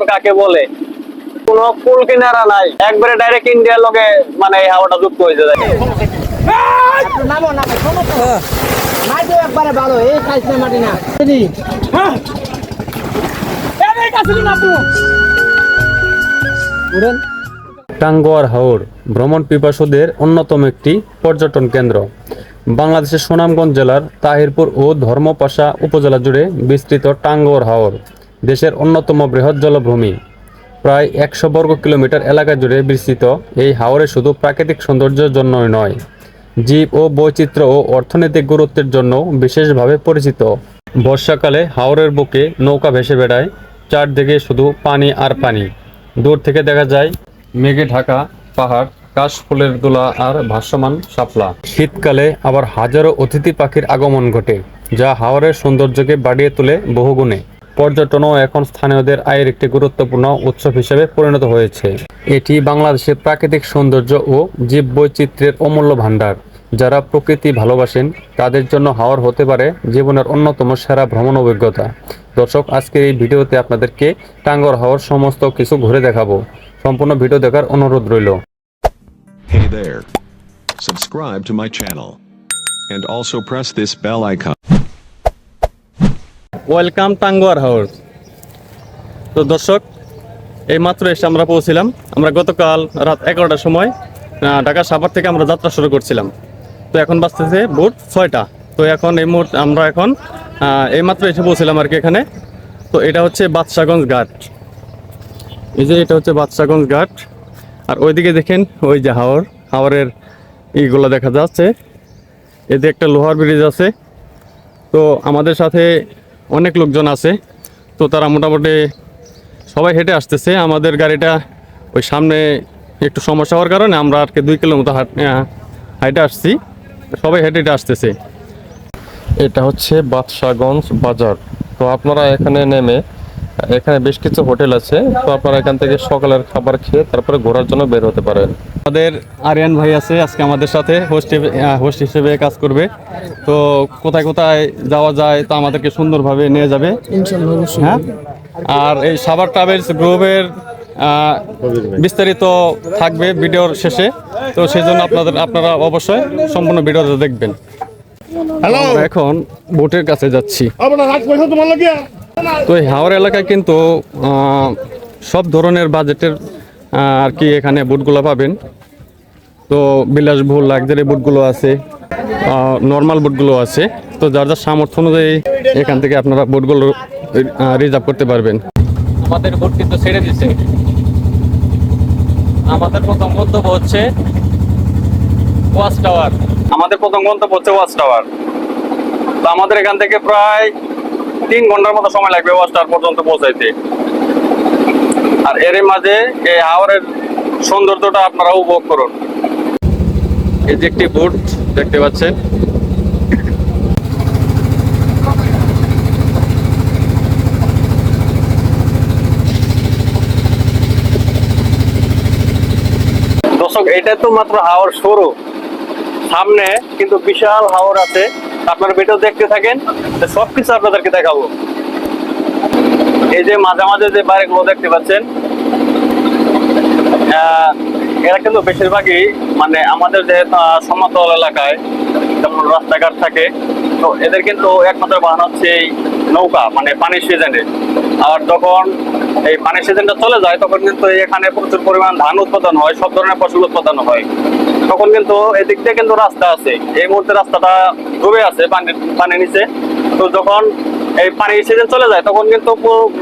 হাওর কাকে বলে? কোনো কুল কিনারা নাই। একবারে ডাইরেক্ট ইন্ডিয়ার লগে মানে এই হাওয়াটা যুক্ত হয়েছে যায় নামো নামো সমস্যা নেই। মাটি একবারে ভালো এই সাইজ না মাটি না। দিদি উড়েন। টাঙ্গুয়ার হাওর ভ্রমণ পিপাসুদের অন্যতম একটি পর্যটন কেন্দ্র। বাংলাদেশের সুনামগঞ্জ জেলার তাহিরপুর ও ধর্মপাশা উপজেলা জুড়ে বিস্তৃত টাঙ্গুয়ার হাওর। দেশের অন্যতম বৃহৎ জলভূমি। প্রায় একশো বর্গ কিলোমিটার এলাকা জুড়ে বিস্তৃত, এই হাওরে শুধু প্রাকৃতিক সৌন্দর্যের জন্যই নয়, জীব ও বৈচিত্র্য ও অর্থনৈতিক গুরুত্বের জন্য বিশেষভাবে পরিচিত। বর্ষাকালে হাওরের বুকে নৌকা ভেসে বেড়ায়, চারদিকে শুধু পানি আর পানি। দূর থেকে দেখা যায়, মেঘে ঢাকা, পাহাড়, কাশ ফুলের দোলা আর ভাসমান শাপলা। শীতকালে আবার হাজারো অতিথি পাখির আগমন ঘটে, যা হাওরের সৌন্দর্যকে বাড়িয়ে তোলে বহুগুণে। পর্যটনও এখন স্থানীয়দের আয়ের একটি গুরুত্বপূর্ণ উৎসব হিসেবে পরিণত হয়েছে এটি বাংলাদেশের প্রাকৃতিক সৌন্দর্য ও জীব বৈচিত্র্যের অমূল্য ভাণ্ডার যারা প্রকৃতি ভালোবাসেন, তাদের জন্য হাওয়ার হতে পারে জীবনের অন্যতম সেরা ভ্রমণ অভিজ্ঞতা দর্শক, আজকের এই ভিডিওতে আপনাদেরকে টাঙ্গর হাওর সমস্ত কিছু ঘুরে দেখাবো সম্পূর্ণ ভিডিও দেখার অনুরোধ রইল. Subscribe to my channel. And also press this bell icon. Welcome Tanguar Haor তো দর্শক এই মাত্র এসে আমরা পৌঁছিলাম। আমরা গতকাল রাত এগারোটার সময় ঢাকা সাভার থেকে আমরা যাত্রা শুরু করছিলাম। তো এখন বাঁচতেছে ভোর ছয়টা। তো এখন এই মুহূর্তে আমরা এখন এই মাত্র এসে পৌঁছিলাম আর কি এখানে। তো এটা হচ্ছে বাদশাগঞ্জ ঘাট। এই যে এটা হচ্ছে বাদশাগঞ্জ ঘাট। আর ওইদিকে দেখেন, ওই যে হাওর। হাওরের এইগুলো দেখা যাচ্ছে। এতে একটা লোহার ব্রিজ আছে। তো আমাদের সাথে অনেক লোকজন আছে। তো তারা মোটামুটি সবাই হেঁটে আসতেছে। আমাদের গাড়িটা ওই সামনে একটু সমস্যা হওয়ার কারণে আমরা আর কি দুই কিলোমিটার হাট হাঁটে হাইটে আসছি। সবাই হেঁটে হেঁটে আসতেছে। এটা হচ্ছে বাদশাগঞ্জ বাজার। তো আপনারা এখানে নেমে এখানে বেশ কিছু হোটেল আছে। তো আপনারা এখান থেকে সকালের খাবার খেয়ে তারপরে ঘোরার জন্য বের হতে পারেন। আমাদের আরিয়ান ভাই আছে আজকে আমাদের সাথে হোস্ট হোস্ট হিসেবে কাজ করবে। তো কোথায় কোথায় যাওয়া যায় তা আমাদেরকে সুন্দরভাবে নিয়ে যাবে। হ্যাঁ? আর এই সাভার ট্রাভেলস গ্রুপের বিস্তারিত থাকবে ভিডিওর শেষে। তো সেই জন্য আপনাদের আপনারা অবশ্যই সম্পূর্ণ ভিডিওটা দেখবেন। হ্যালো এখন বোটের কাছে যাচ্ছি। তো এই হাওড় এলাকায় কিন্তু সব ধরনের বাজেটের আর কি এখানে বুটগুলো পাবেন। তো বিলাসবহুল লাক্সারি বুটগুলো আছে নর্মাল বুটগুলো আছে। তো যার যার সামর্থ্য অনুযায়ী এখান থেকে আপনারা বুটগুলো রিজার্ভ করতে পারবেন। আমাদের বুট কিন্তু ছেড়ে দিচ্ছে আমাদের প্রথম গন্তব্য হচ্ছে ওয়াচ টাওয়ার আমাদের প্রথম গন্তব্য হচ্ছে ওয়াচ টাওয়ার তো আমাদের এখান থেকে প্রায় তিন ঘণ্টার মতো সময় লাগবে ওয়াচ টাওয়ার পর্যন্ত পৌঁছাইতে। আর এর মাঝে এই হাওরের সৌন্দর্যটা আপনারা উপভোগ করুন। এই যে একটি বোট দেখতে পাচ্ছেন। এটা তো মাত্র হাওর শুরু। সামনে কিন্তু বিশাল হাওর আছে। আপনারা ভিডিও দেখতে থাকেন সবকিছু আপনাদেরকে দেখাবো। এই যে মাঝে মাঝে যে বাড়িগুলো দেখতে পাচ্ছেন এরা কিন্তু বেশিরভাগই মানে আমাদের যে সমতল এলাকায় যেমন রাস্তাঘাট থাকে, তো এদের কিন্তু একমাত্র বাহন হচ্ছে এই নৌকা মানে পানির সিজনে। আর যখন এই পানির সিজনটা চলে যায়, তখন কিন্তু এখানে প্রচুর পরিমাণ ধান উৎপাদন হয়, সব ধরনের ফসল উৎপাদন হয়। তখন কিন্তু এদিক দিয়ে কিন্তু রাস্তা আছে। এই মুহূর্তে রাস্তাটা ডুবে আছে পানির নিচে। তো যখন এই পানির সিজন চলে যায়, তখন কিন্তু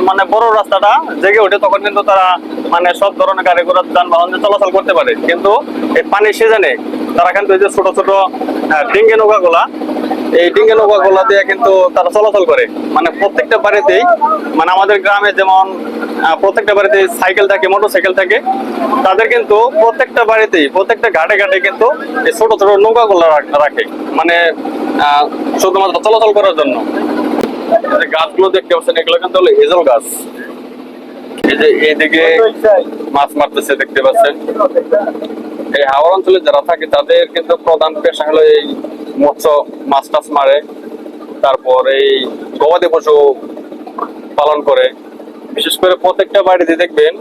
মানে বড় রাস্তাটা জেগে ওঠে। তখন কিন্তু তারা মানে সব ধরনের গাড়ি ঘোড়া যানবাহন চলাচল করতে পারে। কিন্তু এই পানির সিজনে তারা কিন্তু এই যে ছোট ছোট ডিঙ্গে নৌকা গুলা এই ডিঙ্গে নৌকা গুলা দিয়ে কিন্তু তারা চলাচল করে। মানে প্রত্যেকটা বাড়িতেই মানে আমাদের গ্রামে যেমন প্রত্যেকটা বাড়িতে সাইকেল থাকে মোটর সাইকেল থাকে, তাদের কিন্তু প্রত্যেকটা বাড়িতেই, প্রত্যেকটা ঘাটে ঘাটে কিন্তু এই ছোট ছোট নৌকা গুলা রাখে। মানে শুধুমাত্র চলাচল করার জন্য। যে গাছগুলো দেখতে পাচ্ছেন, এগুলো কিন্তু হলো হেজল গাছ। এই যে এইদিকে মাছ মারতেছে, দেখতে পাচ্ছেন। এই হাওড় অঞ্চলে যারা থাকে, তাদের কিন্তু প্রধান পেশা হলো এই মৎস্য, মাছ টাছ মারে। তারপর এই গবাদি পশু পালন করে। বিশেষ করে প্রত্যেকটা বাড়িতে দেখবেন,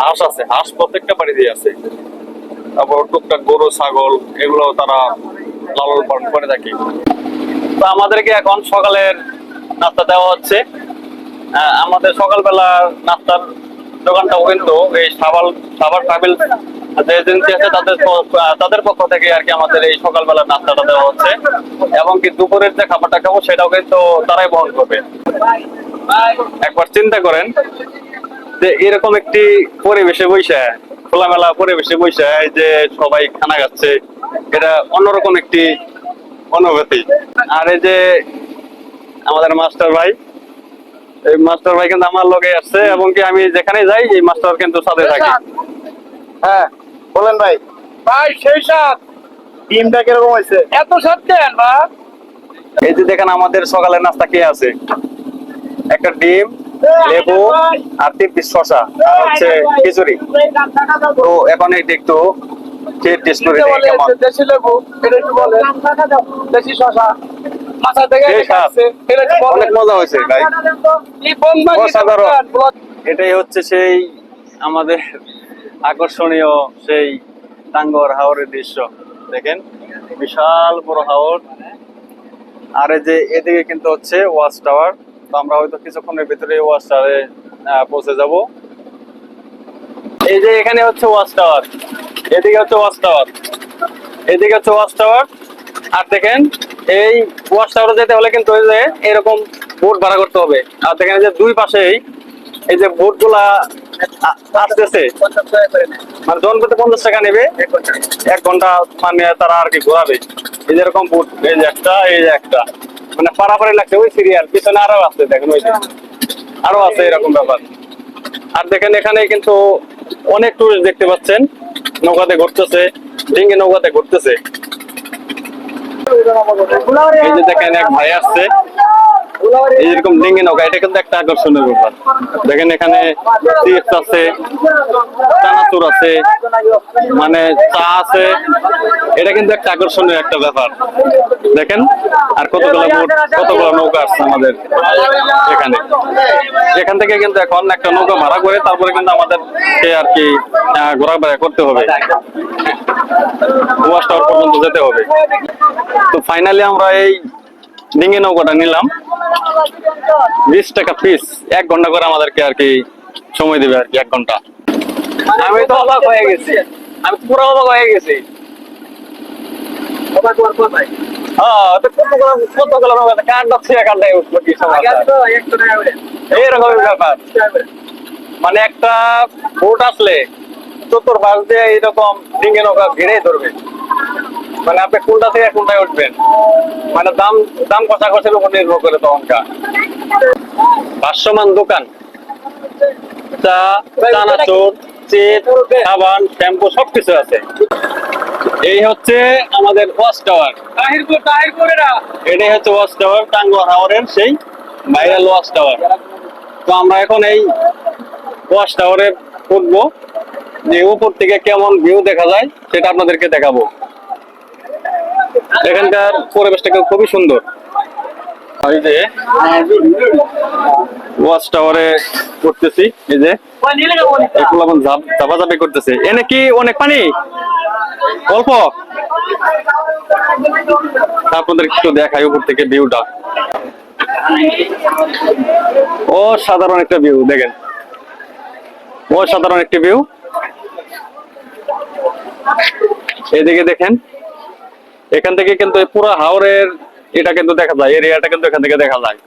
হাঁস আছে, হাঁস প্রত্যেকটা বাড়িতে আছে। তারপর টুকটাক গরু, ছাগল, এগুলো তারা লালন পালন করে থাকে। তো আমাদেরকে এখন সকালের নাস্তা দেওয়া হচ্ছে। আমাদের সকালবেলা নাস্তার দোকানটাও কিন্তু এই সাবাল, সাবার ট্রাভেল যে এজেন্সি আছে তাদের তাদের পক্ষ থেকে আর কি আমাদের এই সকালবেলা নাস্তাটা দেওয়া হচ্ছে। এবং কি দুপুরের যে খাবারটা খাব সেটাও কিন্তু তারাই বহন করবে। একবার চিন্তা করেন যে এরকম একটি পরিবেশে বৈশা খোলামেলা পরিবেশে বৈশা যে সবাই খানা খাচ্ছে, এটা অন্যরকম একটি অনুভূতি। আর এই যে আমাদের মাস্টার ভাই, এই মাস্টার ভাই কিন্তু আমার লগে আসছে, এবং কি আমি যেখানে যাই, এই মাস্টার কিন্তু সাথে থাকি। হ্যাঁ। বলেন ভাই। ভাই সেই সাত। ডিমটা কীরকম হয়েছে? এত সাত দেন বা এই যে দেখেন আমাদের সকালের নাস্তা কে আছে? একটা ডিম লেবু আর তিন পিস শশা আর হচ্ছে খিচুড়ি। তো এখন এইটা একটু টেস্ট করে দেখি কেমন? দেশি লেবু এটা একটু বলে। দেশি শশা মাথা থেকে। এটা একটু বলে। অনেক মজা হয়েছে ভাই। অসাধারণ। এটাই হচ্ছে সেই আমাদের আকর্ষণীয় সেই টাঙ্গর হাওরের দৃশ্য। দেখেন, বিশাল বড় হাওর। আর এই যে এদিকে কিন্তু হচ্ছে ওয়াচ টাওয়ার। তো আমরা হয়তো কিছুক্ষণের ভিতরে ওয়াচ টাওয়ারে পৌঁছে যাব। এই যে এখানে হচ্ছে ওয়াচ টাওয়ার। এদিকে হচ্ছে ওয়াচ টাওয়ার। এদিকে হচ্ছে ওয়াচ টাওয়ার। আর দেখেন, এই ওয়াচ টাওয়ারে যেতে হলে কিন্তু এরকম বোট ভাড়া করতে হবে। আর দেখেন যে দুই পাশেই এই যে বোটগুলা আসতেছে। মানে জন করতে পঞ্চাশ টাকা নেবে। এক ঘণ্টা মানে তারা আর কি ঘোরাবে। এই যে এরকম বোট এই যে একটা, এই যে একটা। মানে পারাপারি লাগছে, ওই সিরিয়াল পিছনে আরও আছে, দেখেন ওই আরও আছে এরকম ব্যাপার। আর দেখেন এখানে কিন্তু অনেক টুরিস্ট দেখতে পাচ্ছেন। নৌকাতে ঘুরতেছে, ডিঙ্গি নৌকাতে ঘুরতেছে। এই যে দেখেন এক ভাই আসছে। এইরকম ডিঙ্গি নৌকা, এটা কিন্তু একটা আকর্ষণীয় ব্যাপার। দেখেন এখানে চিপস আছে, চানাচুর আছে মানে চা আছে, এটা কিন্তু একটা আকর্ষণীয় একটা ব্যাপার। দেখেন, আর কতগুলো বোট কতগুলো নৌকা আসছে আমাদের এখানে। এখান থেকে কিন্তু এখন একটা নৌকা ভাড়া করে, তারপরে কিন্তু আমাদের আর কি ঘোরাফেরা করতে হবে। পর্যন্ত যেতে হবে। তো ফাইনালি আমরা এই ডিঙ্গি নৌকাটা নিলাম। বিশ টাকা পিস এক ঘণ্টা করে আমাদেরকে আর কি সময় দেবে আর কি এক ঘণ্টা। আমি তো অবাক হয়ে গেছি। আমি তো পুরো অবাক হয়ে গেছি। হ্যাঁ, মানে একটা বোট আসলে চতুর পাশ দিয়ে এইরকম ডিঙ্গে নৌকা ঘিরে ধরবে। মানে আপনি কোনটা থেকে কোনটায় উঠবেন? মানে দাম দাম কষাকষির উপর নির্ভর করে তখনকার। ভাষ্যমান দোকান। চা চানাচুর চিপ সাবান শ্যাম্পু সবকিছু আছে। এই হচ্ছে আমাদের ওয়াচ টাওয়ার। এটাই হচ্ছে ওয়াচ টাওয়ার টাঙ্গুয়ার হাওরের সেই ভাইরাল ওয়াচ টাওয়ার। তো আমরা এখন এই ওয়াচ টাওয়ারে উঠবো। যে উপর থেকে কেমন ভিউ দেখা যায় সেটা আপনাদেরকে দেখাবো। এখানকার পরিবেশটা কিন্তু খুবই সুন্দর। এই যে ওয়াচ টাওয়ারে উঠতেছি, এই যে এখন করতেছে। অনেক পানি? অল্প? আপনাদের একটু দেখাই উপর থেকে ভিউটা। ও সাধারণ একটা ভিউ, দেখেন। ও সাধারণ একটা ভিউ। এদিকে দেখেন এখান থেকে কিন্তু পুরো হাওরের এটা কিন্তু দেখা যায়, এরিয়াটা কিন্তু এখান থেকে দেখা যায়।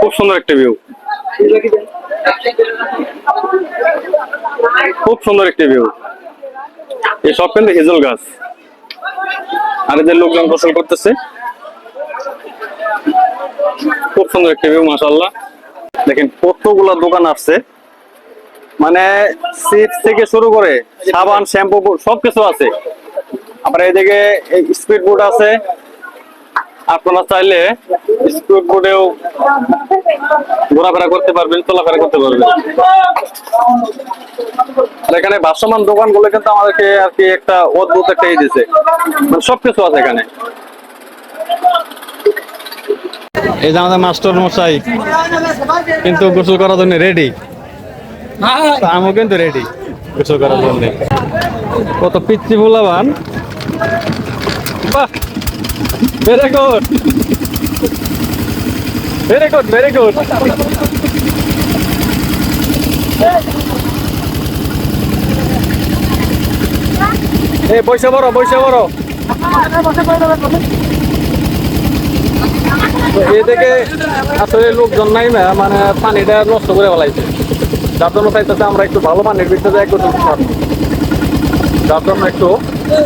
খুব সুন্দর একটা ভিউ খুব সুন্দর একটা ভিউ এই সব কিন্তু হেজল গাছ। আর এদের লোকজন গোসল করতেছে। খুব সুন্দর একটি ভিউ মাসাল্লাহ দেখেন কতগুলা দোকান আসছে। মানে সিট থেকে শুরু করে সাবান, শ্যাম্পু, সবকিছু আছে। আবার এদিকে স্পিড বোট আছে। আপনারা চাইলে স্পিড বোটেও ঘোরাফেরা করতে পারবেন চলাফেরা করতে পারবেন। আর এখানে ভাসমান দোকানগুলো কিন্তু আমাদেরকে আর কি একটা অদ্ভুত একটা ই দিছে। মানে সবকিছু আছে এখানে। এই যে আমাদের মাস্টার মশাই কিন্তু গোসল করার জন্য রেডি আমিও কিন্তু রেডি গোসল করার জন্য। কত পিচ্ছি বলাবান বাহ very good very good very good এই বসে বড় বসে বড় এদিকে আসলে লোকজন নাই না মানে পানিটা নষ্ট করে ফেলাইছে। যার জন্য চাইতেছে আমরা একটু ভালো পানির ভিতরে একটু যার জন্য একটু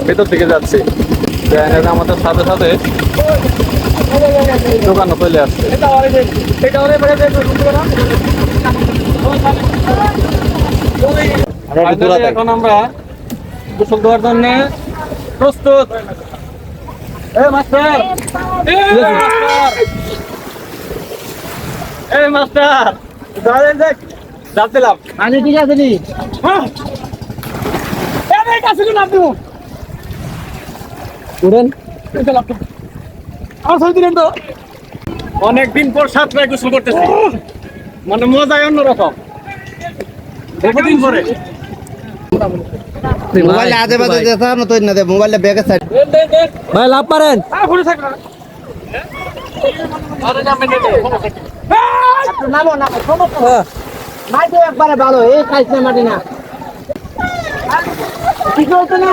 ভেতর দিকে যাচ্ছি। আমাদের সাথে সাথে দোকানও চলে আসছে। এখন আমরা গোসল দেওয়ার জন্য প্রস্তুত। মাস্টার! এই মাস্টার! দাঁড়ান দেখ। চাপ দিলাম পানি ঠিক আছে নি। উড়েন অনেকদিন পর সাতটায় গোসল করতেছি। মানে মজাই অন্যরকম। বহুদিন পরে। মোবাইল আজে বাজে দেখা না তো না দে মোবাইলটা ব্যাগে সাইড ভাই লাভ পারেন। একবারে ভালো এই খাইছ না মাটি না। কি চলছে না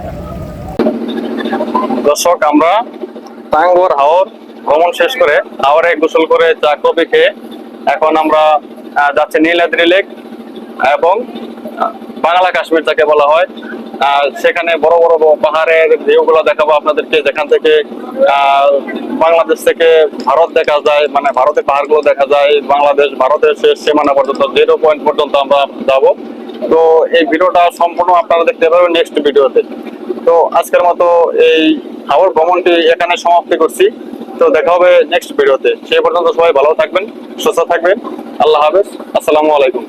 দর্শক, আমরা টাঙ্গর হাওর ভ্রমণ শেষ করে হাওরে গোসল করে চা কফি খেয়ে এখন আমরা যাচ্ছি নীলাদ্রি লেক এবং বাংলা কাশ্মীর যাকে বলা হয়। সেখানে বড় বড় পাহাড়ের ভিউগুলো দেখাবো আপনাদেরকে। যেখান থেকে বাংলাদেশ থেকে ভারত দেখা যায় মানে ভারতের পাহাড়গুলো দেখা যায়, বাংলাদেশ, ভারতের শেষ সীমানা পর্যন্ত জিরো পয়েন্ট পর্যন্ত আমরা যাব। তো এই ভিডিওটা সম্পূর্ণ আপনারা দেখতে পাবেন নেক্সট ভিডিওতে। তো আজকের মতো এই হাওর ভ্রমণটি এখানে সমাপ্তি করছি। তো দেখা হবে নেক্সট ভিডিওতে সেই পর্যন্ত সবাই ভালো থাকবেন, সুস্থ থাকবেন। আল্লাহ হাফেজ। আসসালামু আলাইকুম।